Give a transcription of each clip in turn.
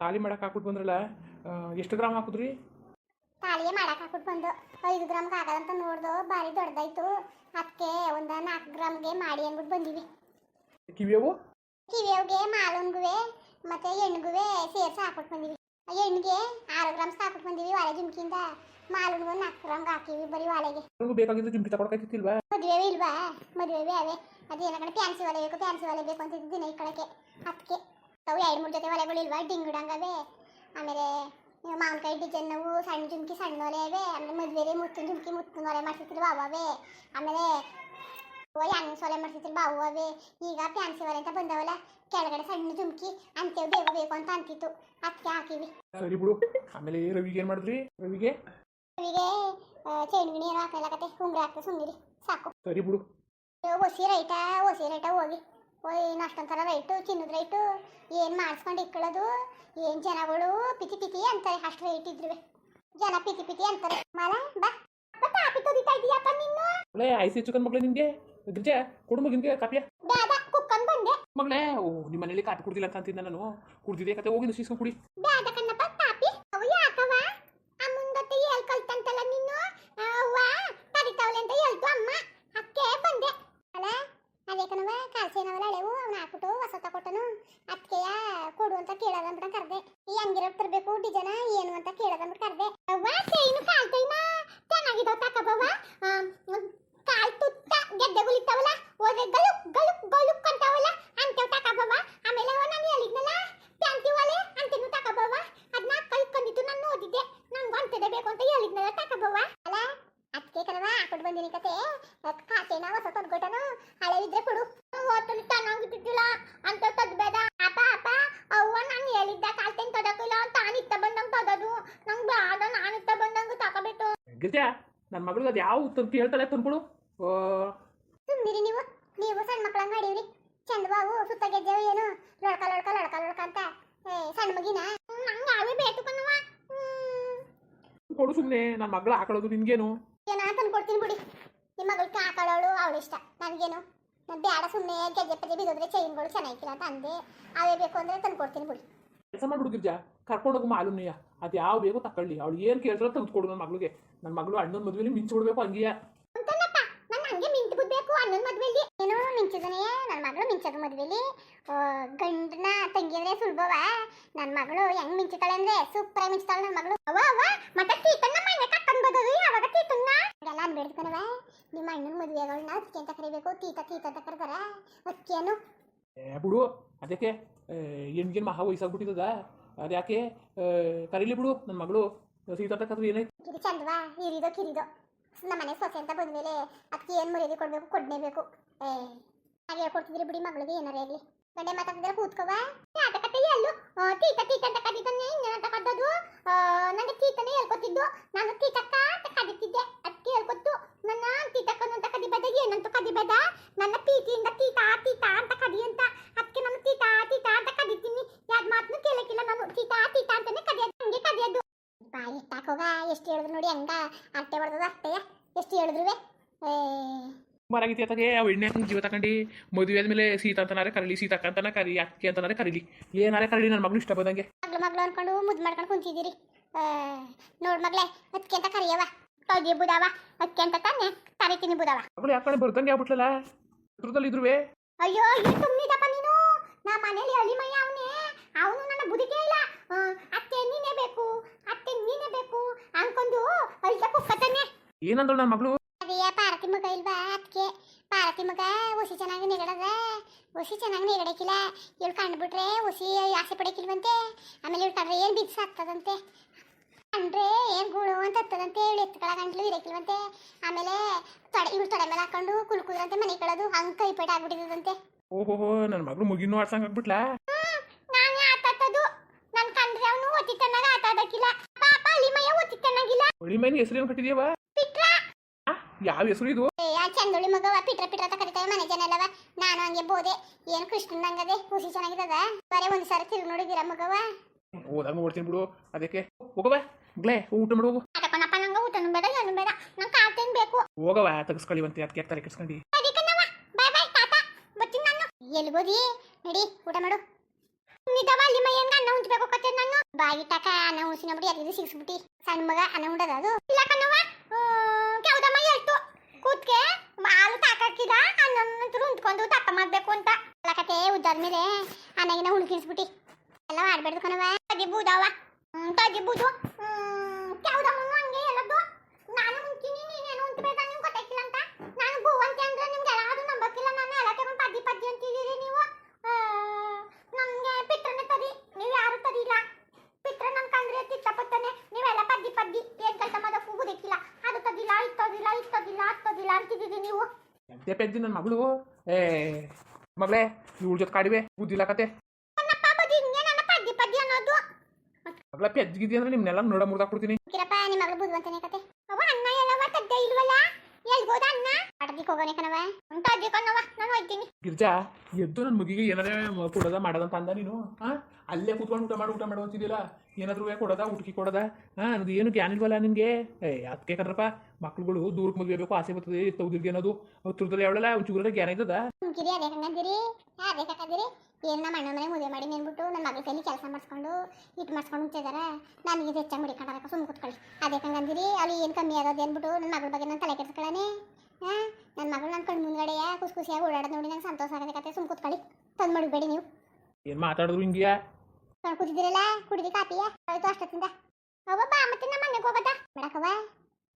ಖಾಲಿ ಮಾಡಕ್ಕೆ ಹಾಕ್ಬಿಟ್ಟು ಬಂದ್ರಲ್ಲ ಎಷ್ಟು ಗ್ರಾಮ್ ಹಾಕಿದ್ರಿ? ತಾಲಿಗೆ ಮಾಡಕ್ ಹಾಕ್ಬಿಟ್ಟು ಬಂದು ಐದು ಗ್ರಾಮ್ಗೆ ಅಂತ ನೋಡ್ದು ಭಾರಿ ದೊಡ್ಡದಾಯ್ತು. ಅದಕ್ಕೆ ಒಂದ ನಾಲ್ಕು ಗ್ರಾಮ್ಗೆ ಮಾಡಿ ಅಂದ್ಬಿಟ್ಟು ಬಂದಿವಿ. ಕಿವಿಯವು? ಕಿವಿಯವ್ಗೆ ಮಾಲಂಗುವೆ ಮತ್ತೆ ಹೆಣ್ಗುವೆ ಸೇರ್ಸ ಹಾಕ್ಬಿಟ್ಟು ಬಂದಿವಿ. ಹೆಣ್ಣಿಗೆ ಆರು ಗ್ರಾಮ್ಸ್ ಹಾಕ್ಬಿಟ್ಟು ಬಂದಿವಿ ಒಲೆ ಜುಮ್ಕಿಂದ ಮಾಲೂನ್ಗೂ ನಾಲ್ಕು ಗ್ರಾಮ್ಗೆ ಹಾಕಿವಿ ಬರೀ ಒಲೆಗೆ. ನಿಮಗೂ ಬೇಕಾಗಿದ್ದು ಜುಮ್ಕಿ ತಗೊಳಕಾಯ್ತಿಲ್ವಾ ಮದುವೆ ಇಲ್ವಾ? ಮದುವೆ ಅವೇ. ಅದೇನ ಕಡೆ ಫ್ಯಾನ್ಸಿ ಒಲೆ ಬೇಕು ಫ್ಯಾನ್ಸಿ ಒಲೆ ಬೇಕು ಅಂತ ದಿನ ಈ ಕಡೆಗೆ. ಅದಕ್ಕೆ ಅವು ಎರಡು ಮೂರು ಜೊತೆ ಒಲೆಗಳು ಇಲ್ವಾ? ಡಿಂಗುಡಂಗವೆ. ಆಮೇಲೆ ಇವು ಮಾವಿನಕಾಯಿ ಡಿಸೈನ್ ಅವು ಸಣ್ಣ ಜುಮ್ಕಿ ಸಣ್ಣ ಒಲೆ ಅವೆ. ಆಮೇಲೆ ಮದುವೆರಿ ಮುತ್ತಿನ ಜುಮ್ಕಿ ಮುತ್ತಿನ ಒಲೆ ಮಾಡ್ತಿರ್ತಿಲ್ವ ಅವೇ. ಆಮೇಲೆ ಹೆಂಗ್ ಸೊಲೆ ಮಾಡ್ತಿರ್ತಿಲ್ವ ಬಾವು ಅವೇ. ಈಗ ಫ್ಯಾನ್ಸಿ ಒಲೆ ಅಂತ ಬಂದವಲ್ಲ ಕೆಳಗಡೆ ಸಣ್ಣ ಜುಮ್ಕಿ ಅಂತೇವು ಬೇಕು ಬೇಕು ಅಂತ ಅಂತಿತ್ತು. ಅದಕ್ಕೆ ಹಾಕಿವಿ. ಸರಿ ಬಿಡು. ಆಮೇಲೆ ರವಿಗೆ ಏನು ಮಾಡಿದ್ರಿ? ರವಿಗೆ? ರವಿಗೆ ಚೈನ್ ಗಿಣಿ ಏನೋ ಹಾಕಲಕತ್ತೆ ಉಂಗ್ರೆ ಹಾಕ್ತಾ ಸುಮ್ಮನಿರಿ ಸಾಕು. ಸರಿ ಬಿಡು. ಒಸಿ ರೈಟ? ಒಸಿ ರೈಟ ಹೋಗಿ. ಹೋಗಿ ಏನು ಅಷ್ಟೊಂಥರ ರೈಟು ಚಿನ್ನದ ರೈಟು ಏನು ಮಾಡಿಸ್ಕೊಂಡು ಇಕ್ಕೊಳ್ಳೋದು ಏನು ಜನಗಳು? ಪಿತಿ ಪಿತಿ ಅಂತಾರೆ ಅಷ್ಟು ರೇಟ್ ಇದ್ರು ಜನ ಪಿತಿ ಪಿತಿ ಅಂತಾರೆ. ಮಾಲ ಬಾ. ಅಪ್ಪ ಕಾಪಿ ತೊದಿತಾ ಇದೀಯಪ್ಪ ನೀನು? ಒಳ್ಳೆ ಐಸಿ ಚಿಕನ್ ಮಗಳೇ ನಿನಗೆ ಗಿರ್ಜೆ ಕೊಡು ಮಗಿನ್ಗೆ ಕಾಪಿಯ ದಾದ ಕುಕ್ಕನ್ ಬಂದೆ. ಮಗಳೇ ಓ ನಿಮ್ಮ ಮನೇಲಿ ಕಾಪಿ ಕುಡ್ದಿಲ್ಲ ಅಂತ ಅಂತಿದ್ದೆ ನಾನು. ಕುಡ್ದಿದ್ದೆ ಕತೆ ಹೋಗಿ ನುಸಿಸ್ಕೊಂಡು ಕುಡಿ. ದಾದ ಕಣ್ಣಪ್ಪ ಕಾಪಿ ಅವು ಯಾಕವ ಅಮ್ಮನ ಜೊತೆ ಹೇಳ್ ಕಲ್ತಂತಲ್ಲ ನೀನು ಅವ್ವ ಕರಿತಾವಲೆ ಅಂತ ಹೇಳ್ತು ಅಮ್ಮ ಅಕ್ಕೆ ಬಂದೆ ಅಲ್ಲ ಅದೇ ಕಣವ ಕಾಲ್ಸೇನವಲ್ಲ ಹಳೆವು ಅವ್ನ ಹಾಕ್ಬಿಟ್ಟು ಕೊಟ್ಟನು. ಅದಕ್ಕೆಯ ಕೊಡು ಅಂತ ಕೇಳೋದಂಬಿಟ್ಟು ಕರ್ದೆ. ಈ ಹಂಗಿರೋ ತರಬೇಕು ಡಿಜನ ಏನು ಅಂತ ಕೇಳೋದಂಬಿಟ್ಟು ಕರ್ದೆ. ಅವ್ವ ಚೈನು ಕಾಲ್ ಚೈನ ಚೆನ್ನಾಗಿದಾವ ತಕಬವ ಕಾಲ್ ತುತ್ತ ಗೆಡ್ಡೆಗಳಿರ್ತಾವಲ್ಲ ಹೋದ್ರೆ ಗಲುಕ್ ಗಲುಕ್ ಗಲುಕ್ ಅಂತಾವಲ್ಲ. ಅಂತವ್ ತಕಬವ ಆಮೇಲೆ ಅವ ನಾನು ಹೇಳಿದ್ನಲ್ಲ ಪ್ಯಾಂಟಿ ಒಲೆ ಅಂತೇನು ತಕಬವ ಅದನ್ನ ಕಲ್ತ್ಕೊಂಡಿದ್ದು ನಾನು ಓದಿದ್ದೆ ನಂಗೆ ಅಂತದೇ ಬೇಕು ಅಂತ ಹೇಳಿದ್ನಲ್ಲ ತಕಬವ ಅಲ್ಲ ಅದಕ್ಕೆ ಕಣವ ಹಾಕೊಂಡು ಬಂದಿನಿ ಕತೆ ಖಾತೆನ ಹೊಸ ತಂದ್ಕೊಟ್ಟನು ಹಳೆವಿದ್ರೆ ಕೊಡು ಹೋಟೆಲ್ ಚೆನ್ನಾಗಿದ್ದಿಲ್ಲ ಅಂತ ತದ್ಬೇಡ ಅಪ್ಪ ಅಪ್ಪ ಅವ್ವ ನಾನು ಹೇಳಿದ್ದ ಕಾಲ್ತೇನ್ ತದಕಿಲ್ಲ ತಾನಿತ್ತ ಬಂದಂಗ್ ತದದು ನಂಗೆ ಬೇಡ ನಾನಿತ್ತ ಬಂದಂಗ ತಗೋಬೇಕು ಗಿರ್ಜೆ ನನ್ನ ಮಗಳಿಗೆ ಅದು ಯಾವ ತಂತಿ ಹೇಳ್ತಾಳೆ ತಂದ್ಕೊಡು ಓ. ತುಂಬಿರಿ ನೀವು. ನೀವು ಸಣ್ಣ ಮಕ್ಕಳ ಮಾಡಿವ್ರಿ. ಚಂದ ಬಾವು ಸುತ್ತ ಗೆಜ್ಜೆವು ಏನು? ಲಡಕ ಲಡಕ ಲಡಕ ಲಡಕ ಅಂತ. ಏ ಸಣ್ಣ ಮಗಿನ? ನಂಗೆ ಯಾವೇ ಬೇಕು ಕೊಡು ಸುಮ್ಮನೆ ನನ್ನ ಮಗಳ ಹಾಕೊಳ್ಳೋದು ನಿನ್ಗೇನು. ಏನ ತಂದು ಕೊಡ್ತೀನಿ ಬಿಡಿ. ನಿಮ್ಮ ಮಗಳಿಗೆ ಹಾಕೊಳ್ಳೋಳು ಅವಳು ಇಷ್ಟ. ನನಗೇನು? ನಾನು ಬೇಡ ಸುಮ್ಮನೆ ಗೆಜ್ಜೆ ಪಜ್ಜೆ ಬಿದ್ದೋದ್ರೆ ಚೈನ್ಗಳು ಚೆನ್ನಾಗಿಲ್ಲ ಅಂತ ಅಂದೆ. ಅವೇ ಬೇಕು ಅಂದ್ರೆ ತಂದು ಕೊಡ್ತೀನಿ ಬಿಡಿ. ಕೆಲಸ ಮಾಡ್ಬಿಡು ಗಿರ್ಜಾ. ಕರ್ಕೊಂಡೋಗು ಮಾಲೂನಿಯ. ಅದು ಯಾವ ಬೇಕು ತಕೊಳ್ಳಿ. ಅವಳು ಏನು ಕೇಳ್ತಾರೋ ತಂದು ಕೊಡು ನನ್ನ ಮಗಳಿಗೆ. ನನ್ನ ಮಗಳು ಅಣ್ಣನ ಮದುವೆಲಿ ಮಿಂಚಿ ಬಿಡ್ಬೇಕು ಹಂಗೆಯ. ಅಂತಲ್ಲಪ್ಪ ನಾನು ಹಂಗೆ ಮಿಂಚು ಬಿಡ್ಬೇಕು ಅಣ್ಣನ ಮದ್ವೆಲಿ. ಏನೋ ಮಿಂಚಿದನೇ ನನ್ನ ಮಗಳು ಮಿಂಚದ ಮದ್ವೆಲಿ. ಗಂಡನ ತಂಗಿ ಅಂದ್ರೆ ಸುಲಭವ. ನನ್ನ ಮಗಳು ಹೆಂಗ್ ಮಿಂಚತಾಳೆ ಅಂದ್ರೆ ಸೂಪರ್ ಮಿಂಚತಾಳೆ ನನ್ನ ಮಗಳು. ಅವ ಅವ ಮತ್ತೆ ತೀತನ್ನ ಮನೆ ಬರೋದು ಯಾವಾಗ ತೀತನ್ನ? ಎಲ್ಲ ಅನ್ಬೇಡ್ಕನವ ನಿಮ್ಮ ಅಣ್ಣನ ಮದುವೆಗಳನ್ನ ಅಕ್ಕಿ ಅಂತ ಕರಿಬೇಕು ತೀತ ತೀತ ಅಂತ ಕರ್ತಾರ ಅದಕ್ಕೇನು ಏ ಬಿಡು. ಅದಕ್ಕೆ ಹೆಣ್ಗೇನು ಮಹಾ ವಯಸ್ಸಾಗ್ಬಿಟ್ಟಿದ್ದದ ಅದ್ಯಾಕೆ? ಕರೀಲಿ ಬಿಡು ನನ್ನ ಮಗಳು. ಸೀತಾ ಕತ್ರ ಏನೈತೆ ಕಿರಿ ಚಂದವಾ ಹಿರಿದೋ ಕಿರಿದೋ ನಮ್ಮ ಮನೆ ಸೊಸೆ ಅಂತ ಬಂದ್ಮೇಲೆ ಅದಕ್ಕೆ ಏನು ಮರ್ಯಾದೆ ಕೊಡ್ಬೇಕು ಕೊಡ್ಲೇಬೇಕು ಏ ಹಾಗೆ ಹೇಳ್ಕೊಡ್ತಿದ್ರಿ ಬಿಡಿ ಮಗಳಿಗೆ ಏನಾರೇ ಆಗಲಿ ಗಂಡೆ ಮಾತಾಡಿದ್ರೆ ಕೂತ್ಕೋವ ಕತೆ ಎಲ್ಲು ತೀತ ತೀತ ಅಂತ ಕದಿತಾನೆ ಇನ್ನೇನಂತ ಕದ್ದದು ಆ, ನನಗೆ ತೀತನೇ ಹೇಳ್ಕೊತಿದ್ದು ನಾನು ತೀತಕ್ಕ ಅಂತ ಕದಿತಿದ್ದೆ ಅದಕ್ಕೆ ಹೇಳ್ಕೊತ್ತು ನನ್ನ ತೀತಕ್ಕನು ಅಂತ ಕದಿಬೇಡ ಏನಂತ ಕದಿಬೇಡ ನನ್ನ ಪ್ರೀತಿಯಿಂದ ತೀತ ತೀತ ಅಂತ ಕದಿ ಅಂತ ಅದಕ್ಕೆ ನಾನು ತೀತ ತೀತ ಅಂತ ಕದಿತೀನಿ ಯಾವ್ದು ಮಾತನ್ನು ಕೇಳಕ್ಕಿಲ್ಲ ನಾನು ತೀತ ತೀತ ಅಂತಾನೆ ಕದಿಯೋದು ಹಂಗೆ ಕದಿಯೋದು ಬಾಯಿ ಎತ್ತಾಕೋಗ ಎಷ್ಟು ಹೇಳಿದ್ರು ನೋಡಿ ಹಂಗ ಅಟ್ಟೆ ಬರ್ತದ ಅಟ್ಟೆಯ ಎಷ್ಟು ಹೇಳಿದ್ರು ಮರಾಗಿತಿ ಅತ್ತಾಗೆ ಅವ್ ಎಣ್ಣೆ ಜೀವ ತಗೊಂಡು ಮದುವೆ ಆದ್ಮೇಲೆ ಸೀತಾ ಅಂತನಾರೆ ಕರೀಲಿ ಸೀತಾ ಅಂತಾನ ಕರಿ ಅಕ್ಕಿ ಅಂತನಾರೆ ಕರೀಲಿ. ಏನಾರೆ ಕರೀಲಿ ನನ್ನ ಮಗಳು ಇಷ್ಟ ಬಂದಂಗೆ. ಮಗ್ಳು ಮಗ್ಳು ಅನ್ಕೊಂಡು ಮುದ್ದು ಮಾಡ್ಕೊಂಡು ಕುಂತಿದ್ದೀರಿ. ನೋಡ್ ಮಗ್ಳೆ ಅದಕ್ಕೆ ಅಂತ ಕರಿಯವ ಕೌದಿ ಬುದಾವ? ಅದಕ್ಕೆ ಅಂತ ತಾನೆ ಕರಿತೀನಿ ಬುದಾವ. ಮಗಳು ಯಾಕಂದ್ರೆ ಬರ್ದಂಗೆ ಆಗ್ಬಿಟ್ಲಲ್ಲ? ಹತ್ರದಲ್ಲಿ ಇದ್ರುವೆ? ಅಯ್ಯೋ ಅಯ್ಯೋ ತುಂಬಿದಪ್ಪ ನೀನು. ನಾ ಮನೇಲಿ ಅಲಿಮಯ್ಯ ಅವನೇ. ಅವನು ನನ್ನ ಬುದಿಗೆ ಇಲ್ಲ. ಅತ್ತೆ ನೀನೇ ಬೇಕು. ಅತ್ತೆ ನೀನೇ ಬೇಕು ಅನ್ಕೊಂಡು ಅಯ್ಯಪ್ಪ ಕುಕ್ಕತಾನೆ ಏನಂದ್ರು ನನ್ನ ಮಗಳು? ಅದೇ ಪಾರತಿ ಮಗ ಇಲ್ವಾ ಅದಕ್ಕೆ ಪಾರ್ವತಿ ಮಗ ಹುಸಿ ಚೆನ್ನಾಗಿ ನೆಗಡದ? ಹುಸಿ ಚೆನ್ನಾಗಿ ನೆಗಡಕ್ಕಿಲ್ಲ ಇವಳು ಕಂಡ್ಬಿಟ್ರೆ ಹುಸಿ ಆಸೆ ಪಡಕ್ಕಿಲ್ವಂತೆ ಆಮೇಲೆ ಇವಳು ಕಂಡ್ರೆ ಏನು ಬಿದ್ದು ಆಗ್ತದಂತೆ? ಕಂಡ್ರೆ ಏನು ಗೂಳು ಅಂತ ಹತ್ತದಂತೆ? ಇವಳು ಎತ್ಕೊಳ ಗಂಟ್ಲು ಇರಕ್ಕಿಲ್ವಂತೆ ಆಮೇಲೆ ತೊಡೆ ಇವಳು ತೊಡೆ ಮೇಲೆ ಹಾಕೊಂಡು ಕುಲ್ಕುದ್ರಂತೆ ಮನೆ ಕಳೋದು ಹಂಗೆ ಕೈಪೇಟ ಆಗ್ಬಿಟ್ಟಿದಂತೆ ಓಹೋ ನನ್ನ ಮಗಳು ಮುಗಿನೂ ಆಡ್ಸಂಗ್ ಆಗ್ಬಿಟ್ಲಾ? ಹೊಳಿ ಮೈನ ಹೆಸರೇನು ಕಟ್ಟಿದ್ಯವ? ಯಾವ ಹೆಸರು ಇದು? ಚಂದುಳಿ ಮಗವ ಪಿಟ್ರ ಪಿಟ್ರ ಅಂತ ಕರಿತಾವೆ ಮನೆ ಜನ ಎಲ್ಲವ. ನಾನು ಹಂಗೆ ಬೋದೆ ಏನು ಕೃಷ್ಣನ್ ಹಂಗದೆ ಖುಷಿ ಚೆನ್ನಾಗಿದ್ದದ ಬರೇ ಒಂದು ಸಾರಿ ತಿರುಗಿ ನೋಡಿದಿರ ಮಗವ ಹೋದಾಗ ನೋಡ್ತೀನಿ ಬಿಡು. ಅದಕ್ಕೆ ಹೋಗವ ಗ್ಲೇ ಊಟ ಮಾಡು ಹೋಗು. ಆಟಪ್ಪನಪ್ಪ ನಂಗ ಊಟನು ಬೇಡ ಏನು ಬೇಡ. ನಂಗೆ ಕಾಲ್ತೇನ್ ಬೇಕು ಹೋಗವ ತೆಗಿಸ್ಕೊಳ್ಳಿವಂತೆ. ಅದಕ್ಕೆ ತಲೆ ಕೆಡ್ಸ್ಕೊಂಡು? ಬೋದಿ ನಡಿ ಊಟ ಮಾಡು. ನಿಜವ ಅಲ್ಲಿ ಮೈ ಹೆಂಗ ಅನ್ನ ಉಂಚ್ಬೇಕು ಕತ್ತೆ ನಾನು? ಬಾಯಿ ಅನ್ನ ಉಣ್ಸಿನ ಬಿಡಿ ಅದಿದ್ದು ಸಿಗಿಸ್ಬಿಟ್ಟಿ. ಸಣ್ಣ ಮಗ ಅನ್ನ ಉಂಡದ ಅದು. ಇಲ್ಲ ಕಣವ ಕೆವದಮ್ಮ ಹೇಳ್ತು. ಕೂತ್ಕೆ ಹಾಲು ತಾಕಾಕಿದ ಅನ್ನ ನಂತರ ತಪ್ಪ ಮಾಡ್ಬೇಕು ಅಂತ. ಅಲ್ಲ ಕತೆ ಉದ್ದಾದ್ಮೇಲೆ ಅನ್ನಗಿನ ಉಣ್ಕಿಸ್ಬಿಟ್ಟಿ ಎಲ್ಲ ಮಾಡ್ಬೇಡ್ದು ಕಣವ ತಗಿ ಬೂದವ ತಗಿ ಬೂದು ಕೆವದಮ್ಮ ಹಂಗೆ ಎಲ್ಲದ್ದು ನಾನು ಉಂತೀನಿ ನೀನೇನು ಉಂಟ್ಬೇಕಾ ನಿಮ್ಗೆ ಗೊತ್ತಾಗಿಲ್ಲ ಅಂತ ನಾನು ಬೂ ಅಂತ ಅಂದ್ರೆ ನಿಮ್ಗೆ ಯಾರು ನಂಬಕ್ಕಿಲ್ಲ ನಾನು ಎಲ್ಲ ತಗೊಂಡು ಪದ್ದಿ ಪದ್ದಿ ಅಂತಿದ್ದೀರಿ ನೀವು ನಮ್ಗೆ ಪಿತ್ರನೇ ತರಿ ನೀವು ಯಾರು ತರಿಲ್ಲ ಪಿತ್ರ ನಮ್ ಕಂಡ್ರೆ ತಿತ್ತಪತ್ತನೆ ನೀವೆಲ್ಲ ಪದ್ದಿ ಪದ್ದಿ ಏನ್ ಕೆಲಸ ಮಾಡೋಕೆ ಹೋಗುದಿಕ್ಕಿಲ್ಲ ಅದು ತದಿಲ್ಲ ಇದು ತದಿಲ್ಲ ಇದು ತದಿಲ್ಲ ಅದು ತದಿಲ್ಲ ಅಂತಿದ್ದೀರಿ ನೀವು ಎಂತೆ ನನ್ನ ಮಗಳು ಏ ಮಗಳೇ ಇವಳ ಜೊತೆ ಕಾಡಿವೆ ಬುದ್ಧಿಲ್ಲ ಕತೆ ಮಗಳ ಪೆಜ್ಜಿಗಿದ್ಯ ಅಂದ್ರೆ ನಿಮ್ನೆಲ್ಲ ನೋಡ ಮುರ್ದಾಕ್ಬಿಡ್ತೀನಿ ನಿಮ್ಮ ಮಗಳು ಬುದ್ಧಿವಂತನೇ ಕತೆ ಅವ ಅನ್ನ ಎಲ್ಲ ತದ್ದೆ ಇಲ್ವಲ್ಲ ಎಲ್ಗೋದ ಅನ್ನ ಅಡ್ದಿಕ್ ಹೋಗೋಣ ಕಣವ ಉಂಟು ಕಣವ ನಾನು ಹೋಯ್ತೀನಿ ಗಿರ್ಜಾ ಎದ್ದು ನನ್ನ ಮಗಿಗೆ ಏನಾರೇ ಕೊಡೋದ ಮಾಡೋದಂತ ಅಂದ ನೀನು ಹಾಂ ಅಲ್ಲೇ ಕೂತ್ಕೊಂಡು ಊಟ ಮಾಡಿ ಊಟ ಮಾಡೋ ಅಂತಿದ್ದಿಲ್ಲ ಏನಾದ್ರೂ ಕೊಡೋದ ಊಟಕ್ಕೆ ಕೊಡೋದ ಹಾಂ ಅದು ಏನು ಜ್ಞಾನ ಇಲ್ವಲ್ಲ ನಿನಗೆ? ಏ ಅದಕ್ಕೆ ಕಣ್ರಪ್ಪ ಮಕ್ಳುಗಳು ದೂರಕ್ಕೆ ಮದುವೆ ಬೇಕು ಆಸೆ ಬರ್ತದೆ ತೌದಿರ್ಗೆ ಅನ್ನೋದು. ತುರ್ದಲ್ಲಿ ಅವಳಲ್ಲ ಒಂಚೂರ ಜ್ಞಾನ ಇದ್ದದ? ಅದೇ ಅದೇ ಕಾಕದಿರಿ ಏನು ನಮ್ಮ ಅಣ್ಣ ಮನೆ ಮದುವೆ ಮಾಡಿ ನೆನ್ಬಿಟ್ಟು ನನ್ನ ಮಗಳ ಕೈಲಿ ಕೆಲಸ ಮಾಡಿಸ್ಕೊಂಡು ಇಟ್ಟು ಮಾಡಿಸ್ಕೊಂಡು ಮುಂಚಿದಾರ ನನಗೆ ಹೆಚ್ಚಾಗಿ ಮುಡಿಕೊಂಡಾರಕ್ಕ ಸುಮ್ಮನೆ ಕೂತ್ಕೊಳ್ಳಿ. ಅದೇ ಅಲ್ಲಿ ಏನು ಕಮ್ಮಿ ಆಗೋದು ಅಂದ್ಬಿಟ್ಟು ನನ್ನ ಮಗಳ ಬಗ್ಗೆ ನಾನು ತಲೆ ನನ್ನ ಮಗಳು ನನ್ನ ಕಣ್ಣು ಮುಂದ್ಗಡೆ ಖುಷಿ ಖುಷಿಯಾಗಿ ಓಡಾಡೋದು ನೋಡಿ ನಂಗೆ ಸಂತೋಷ ಆಗದ ಕತೆ. ಸುಮ್ ಕೂತ್ಕೊಳ್ಳಿ. ತಂದು ಮಡಗಬೇಡಿ ನೀವು. ಏನು ಮಾತಾಡಿದ್ರು ಹಿಂಗಿಯಾ? ಕಣ್ ಕೂತಿದ್ದೀರಲ್ಲ? ಕುಡಿದಿ ಕಾಪಿಯ ಆಯ್ತು ಅಷ್ಟತ್ತಿಂದ ಬಾ ಮತ್ತೆ ನಮ್ಮ ಮನೆಗೆ ಹೋಗೋದ ಮೇಡಕವ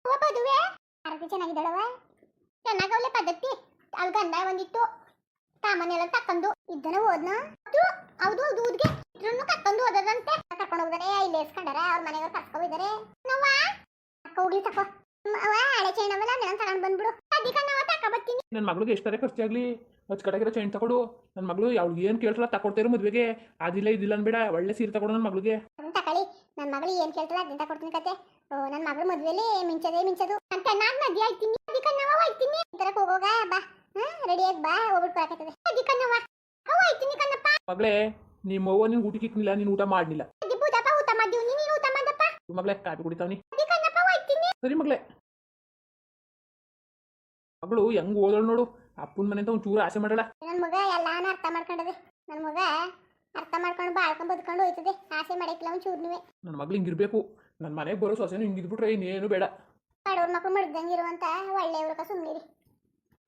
ಬದುವೆ. ಆರತಿ ಚೆನ್ನಾಗಿದ್ದಾಳವ ಚೆನ್ನಾಗವಳೆ ಪದ್ಧತಿ. ಅಲ್ಲಿ ಗಂಡ ಒಂದಿತ್ತು ಸಾಮಾನೆಲ್ಲ ತಕ್ಕಂದು ಇದ್ದನ ಹೋದ್ನ? ಅದು ಹೌದು ಹೌದು ಊದ್ಗೆ ಇದ್ರನ್ನು ಕರ್ಕೊಂಡು ಹೋದದಂತೆ ಕರ್ಕೊಂಡು ಹೋಗ್ದಾರೆ ಇಲ್ಲಿ ಎಸ್ಕೊಂಡಾರ ಅವ್ರ ಮನೆಯವ್ರು ಕರ್ಕೊಂಡಿದ್ದಾರೆ ನೋವಾ ಅಕ್ಕ ಹೋಗ್ಲಿ ತಕೋ. ಹ್ಮ್, ಅವ ಹಳೆ ಚೈನವಲ್ಲ ನಾನು ತಗೊಂಡು ಬಂದ್ಬಿಡು ಅದಕ್ಕೆ ನಾವು ತಕ ಬರ್ತೀನಿ ನನ್ನ ಮಗಳಿಗೆ ಎಷ್ಟಾರೆ ಖರ್ಚಾಗಲಿ ಅಚ್ಚುಕಟ್ಟಾಗಿರೋ ಚೈನ್ ತಗೊಡು. ನನ್ನ ಮಗಳು ಅವ್ಳಿಗೆ ಏನು ಕೇಳ್ತಾರ ತಕೊಡ್ತಾರೋ ಮದುವೆಗೆ. ಅದಿಲ್ಲ ಇದಿಲ್ಲ ಅನ್ಬೇಡ. ಒಳ್ಳೆ ಸೀರೆ ತಗೊಡು ನನ್ನ ಮಗಳಿಗೆ. ತಕೊಳ್ಳಿ ನನ್ನ ಮಗಳು ಏನು ಕೇಳ್ತಲ್ಲ ಅದನ್ನ ಕೊಡ್ತೀನಿ ಕತೆ. ನನ್ನ ಮಗಳು ಮದ್ವೆಲಿ ಮಿಂಚದೇ ಮಿಂಚದು. ಅಂತ ನಾನ್ ಮದುವೆ ಆಯ್ತೀನಿ. ಅದಕ್ಕೆ ನಾವು ಆಯ್ತೀನಿ. ಈ ಹೋಗೋಗ ಬಾ. ಹಾ ರೆಡಿಯಾಗಿ ಬಾ. ಹೋಗ್ಬಿಟ್ಟು ಬರಕತ್ತದೆ. ಅದಕ್ಕೆ ನಾವು ಅವ ಹೋಯ್ತೀನಿ ಕಣ್ಣಪ್ಪ. ಮಗಳೇ ನಿಮ್ಮ ಅವ್ವ ನಿನ್ ಊಟಕ್ಕೆ ಇಕ್ಕಿಲ್ಲ ನೀನು ಊಟ ಮಾಡಲಿಲ್ಲ. ಊಟ ಮಾಡಿದ್ವಿ. ನೀನು ಊಟ ಮಾಡಪ್ಪ ಮಗಳೇ ಕಾಫಿ ಕುಡಿತಾವನಿ. ಸರಿ ಮಗಳೇ. ಮಗಳು ಹೆಂಗ್ ಓದೋಳು ನೋಡು ಅಪ್ಪನ ಮನೆ ಅಂತ ಒಂಚೂರು ಆಸೆ ಮಾಡಲ್ಲ. ನನ್ನ ಮಗ ಎಲ್ಲಾನು ಅರ್ಥ ಮಾಡ್ಕೊಂಡದೆ. ನನ್ನ ಮಗ ಅರ್ಥ ಮಾಡ್ಕೊಂಡು ಬಾಳ್ಕೊಂಡ್ ಬದುಕೊಂಡು ಹೋಯ್ತದೆ. ಆಸೆ ಮಾಡಕ್ಕಿಲ್ಲ ಒಂದು ಚೂರ್ನುವೆ ನನ್ನ ಮಗಳು ಹಿಂಗಿರ್ಬೇಕು ನನ್ನ ಮನೆಗೆ ಬರೋ ಸೊಸೆ ಹಿಂಗಿದ್ಬಿಟ್ರೆ ಇನ್ನೇನು ಬೇಡ. ಬಡವ್ರ ಮಕ್ಳು ಮಡ್ದಂಗೆ ಇರುವಂತ ಒಳ್ಳೆಯವ್ರಕ ಸುಮ್ಮನಿರಿ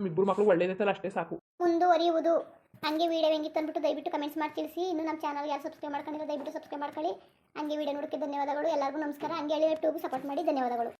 ಇಬ್ಬರು ಮಕ್ಕಳು ಒಳ್ಳೇದೈತಲ್ಲ ಅಷ್ಟೇ ಸಾಕು. ಮುಂದುವರಿಯುವುದು ಹಂಗೆ ವಿಡಿಯೋ ಹೆಂಗಿತ್ತು ಅಂದ್ಬಿಟ್ಟು ದಯವಿಟ್ಟು ಕಮೆಂಟ್ಸ್ ಮಾಡಿ ತಿಳಿಸಿ. ಇನ್ನು ನಮ್ಮ ಚಾನಲ್ ಯಾರು ಸಬ್ಸ್ಕ್ರೈಬ್ ಮಾಡ್ಕೊಂಡಿರೋ ದಯವಿಟ್ಟು ಸಬ್ಸ್ಕ್ರೈಬ್ ಮಾಡ್ಕೊಳ್ಳಿ. ಹಂಗೆ ವಿಡಿಯೋ ನೋಡೋಕ್ಕೆ ಧನ್ಯವಾದಗಳು. ಎಲ್ಲರಿಗೂ ನಮಸ್ಕಾರ. ಹಂಗೆ ಹೇಳಿ ಯೂಟ್ಯೂಬ್ ಸಪೋರ್ಟ್ ಮಾಡಿ. ಧನ್ಯವಾದಗಳು.